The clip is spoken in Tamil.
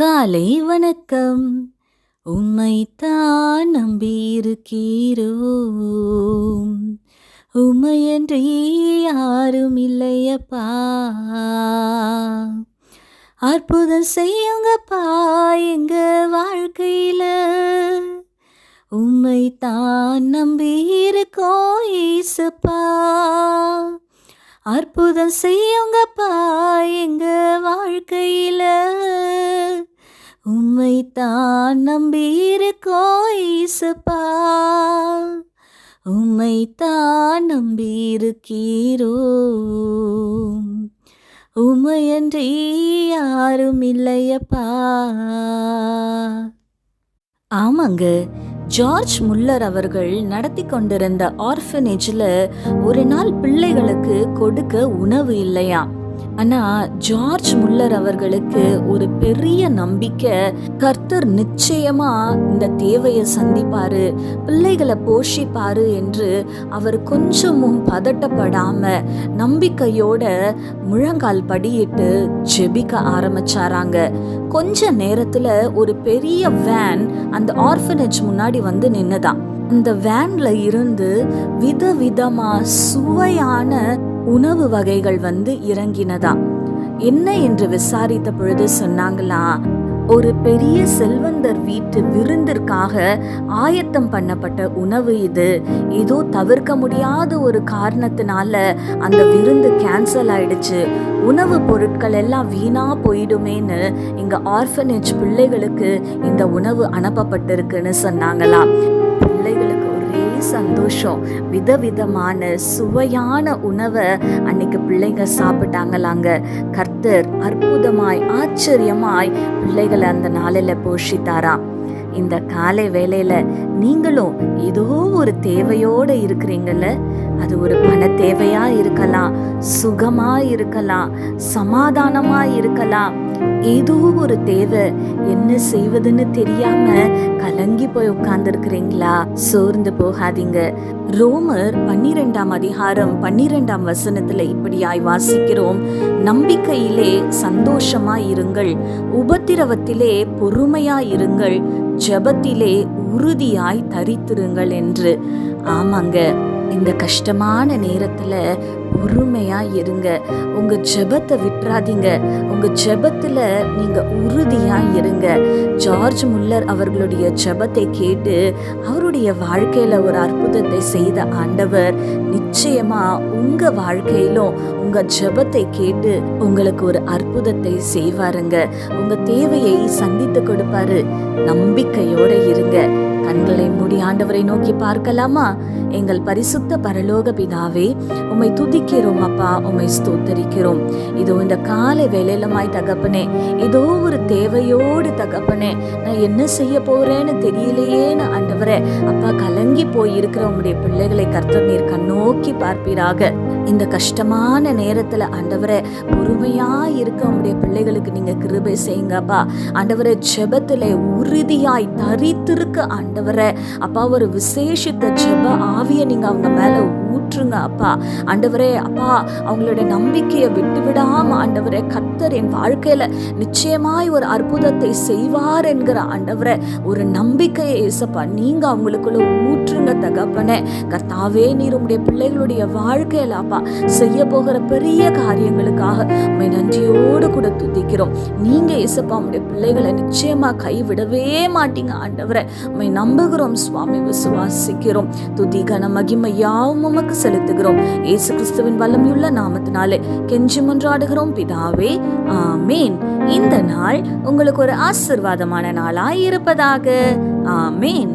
காலை வணக்கம். உம்மைத்தான் நம்பியிருக்கிறோம். உம்மையன்றி யாரும் இல்லையப்பா. அற்புதம் செய்யுங்கப்பா எங்க வாழ்க்கையில. உம்மைத்தான் நம்பி அற்புதம் செய்யுங்கப்பா எங்க வாழ்க்கையில. உம்மைத்தான் நம்பியிருக்கோம் ஈசப்பா. உம்மைத்தான் நம்பியிருக்கிறோம் உமையன்றி யாரும் இல்லையப்பா. ஆமாங்க. ஜார்ஜ் முல்லர் அவர்கள் நடத்தி கொண்டிருந்த ஆர்ஃபனேஜில் ஒரு நாள் பிள்ளைகளுக்கு கொடுக்க உணவு இல்லையா? ஆனா ஜார்ஜ் முல்லர் அவர்களுக்கு ஒரு பெரிய நம்பிக்கை. கர்த்தர் நிச்சயமா இந்த தேவையை சந்திப்பாரு பிள்ளைகளை போஷிப்பாரு என்று அவர் கொஞ்சமும் பதட்டப்படாம நம்பிக்கையோட முழங்கால் படியிட்டு ஜெபிக்க ஆரம்பிச்சாராங்க. கொஞ்ச நேரத்துல ஒரு பெரிய வேன் அந்த ஆர்ஃபனேஜ் முன்னாடி வந்து நின்னுதான். அந்த வேன்ல இருந்து விதவிதமா சுவையான உணவு வகைகள் வந்து இறங்கினதா என்ன என்று விசாரித்த பொழுது சொன்னாங்களா ஒரு பெரிய செல்வந்தர் வீட்டு விருந்திற்காக ஆயத்தம் பண்ணப்பட்ட உணவு இது. ஏதோ தவிர்க்க முடியாத ஒரு காரணத்தினால அந்த விருந்து கேன்சல் ஆயிடுச்சு. உணவு பொருட்கள் எல்லாம் வீணா போயிடுமேன்னு இங்க ஆர்ஃபனேஜ் பிள்ளைகளுக்கு இந்த உணவு அனுப்பப்பட்டிருக்குன்னு சொன்னாங்களாம். பிள்ளைகளுக்கு சந்தோஷம். விதவிதமான சுவையான உணவை அன்னைக்கு பிள்ளைங்க சாப்பிட்டாங்களாங்க. கர்த்தர் அற்புதமாய் ஆச்சரியமாய் பிள்ளைகளை அந்த நாளில் போஷித்தாராம். இந்த காலை வேலையில நீங்களும் ஏதோ ஒரு தேவையோட இருக்கிறீங்கல்ல அது ஒரு பண தேவையா இருக்கலாம் சுகமா இருக்கலாம் சமாதானமா இருக்கலாம் ஏதோ ஒரு தேவை. என்ன செய்வதுன்னு தெரியாம கலங்கி போய் உட்கார்ந்துருக்கிறீங்களா? சோர்ந்து போகாதீங்க. ரோமர் பன்னிரெண்டாம் அதிகாரம் பன்னிரெண்டாம் வசனத்துல இப்படியாய் வாசிக்கிறோம். நம்பிக்கையிலே சந்தோஷமா இருங்கள். உபத்திரவத்திலே பொறுமையா இருங்கள். ஜபத்திலே உறுதியாய் தரித்திருங்கள் என்று. ஆமாங்க. இந்த கஷ்டமான நேரத்தில் பொறுமையாக இருங்க. உங்கள் ஜெபத்தை விட்டுறாதீங்க. உங்கள் ஜெபத்தில் நீங்கள் உறுதியாக இருங்க. ஜார்ஜ் முல்லர் அவர்களுடைய ஜெபத்தை கேட்டு அவருடைய வாழ்க்கையில் ஒரு அற்புதத்தை செய்த ஆண்டவர் நிச்சயமாக உங்கள் வாழ்க்கையிலும் உங்கள் ஜெபத்தை கேட்டு உங்களுக்கு ஒரு அற்புதத்தை செய்வாருங்க. உங்கள் தேவையை சந்தித்து கொடுப்பாரு. நம்பிக்கையோடு இருங்க. கண்களை மூடி ஆண்டவரை நோக்கி பார்க்கலாமா? எங்கள் பரிசுத்த பரலோக பிதாவே உம்மை துதிக்கிறோம் அப்பா உம்மை ஸ்தோத்தரிக்கிறோம். இதோ இந்த காலை வேலையிலமாய் தகப்பனே ஏதோ ஒரு தேவையோடு தகப்பனே நான் என்ன செய்ய போறேன்னு தெரியலையேன்னு ஆண்டவரே அப்பா கலங்கி போயிருக்கிற உங்களுடைய பிள்ளைகளை கர்த்தர் நீர் கண்ணோக்கி பார்ப்பீராக. இந்த கஷ்டமான நேரத்தில் ஆண்டவரை பொறுமையாக இருக்க உங்களுடைய பிள்ளைகளுக்கு நீங்கள் கிருபை செய்யுங்கப்பா. ஆண்டவரை ஜெபத்தில் உறுதியாய் தரித்திருக்க ஆண்டவரை. அப்பா ஒரு விசேஷித்த ஜெப ஆவியை நீங்கள் அவங்க மேலே மாற்றுங்க அப்பா. ஆண்டவரே அப்பா அவங்களுடைய நம்பிக்கையை விட்டு விடாம ஆண்டவரே கர்த்தர் என் வாழ்க்கையில நிச்சயமாய் ஒரு அற்புதத்தை செய்வார் என்கிற ஆண்டவரே ஒரு நம்பிக்கையை இசப்பா நீங்க அவங்களுக்குள்ள ஊற்றுங்க தகப்பனே. கர்த்தாவே நீர் உங்களுடைய பிள்ளைகளுடைய வாழ்க்கையில அப்பா செய்ய போகிற பெரிய காரியங்களுக்காக நன்றியோடு கூட துதிக்கிறோம். நீங்க இசப்பா உடைய பிள்ளைகளை நிச்சயமா கைவிடவே மாட்டீங்க ஆண்டவரை. உண்மை நம்புகிறோம் சுவாமி விசுவாசிக்கிறோம். துதி கன மகிமை யாவும் உமக்கு செலுத்துகிறோம். ஏசு கிறிஸ்துவின் வல்லமையுள்ள நாமத்தினாலே கெஞ்சி மன்றாடுகிறோம் பிதாவே ஆமேன். இந்த நாள் உங்களுக்கு ஒரு ஆசிர்வாதமான நாளாய் இருப்பதாக ஆமேன்.